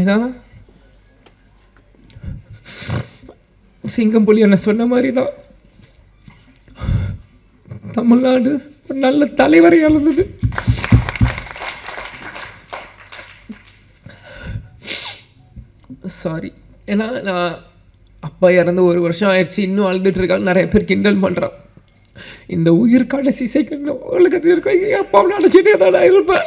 ஏன்னா சிங்கம் புலி என்ன சொன்ன மாதிரி தான் தமிழ்நாடு ஒரு நல்ல தலைவரை இழந்தது. சாரி ஏன்னா நான் அப்பா இறந்து ஒரு வருஷம் ஆயிடுச்சு இன்னும் அழுதுட்டு இருக்காங்க நிறைய பேர் கிண்டல் பண்ணுறான் இந்த உயிர் கடைசி செகண்ட் உலகத்தில் இருக்க? அப்பாவை நினச்சிட்டே தான் நான் இருப்பேன்.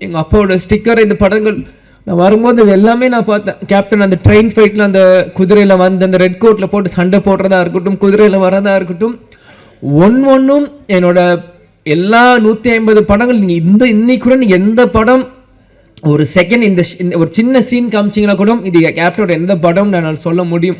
எங்கள் அப்பாவோட ஸ்டிக்கர் இந்த படங்கள் நான் வரும்போது இது எல்லாமே நான் பார்த்தேன். கேப்டன் அந்த ட்ரெயின் ஃபைட்டில் அந்த குதிரையில் வந்து அந்த ரெட் கோட்டில் போட்டு சண்டை போடுறதா இருக்கட்டும் குதிரையில் வரதா இருக்கட்டும் ஒன் ஒன்றும் என்னோட எல்லா நூற்றி ஐம்பது படங்கள் நீங்கள் இந்த இன்னைக்கு கூட நீங்கள் எந்த படம் ஒரு செகண்ட் இந்த இந்த ஒரு சின்ன சீன் காமிச்சிங்கன்னா கூட இது கேப்டனோட எந்த படம் நான் சொல்ல முடியும்.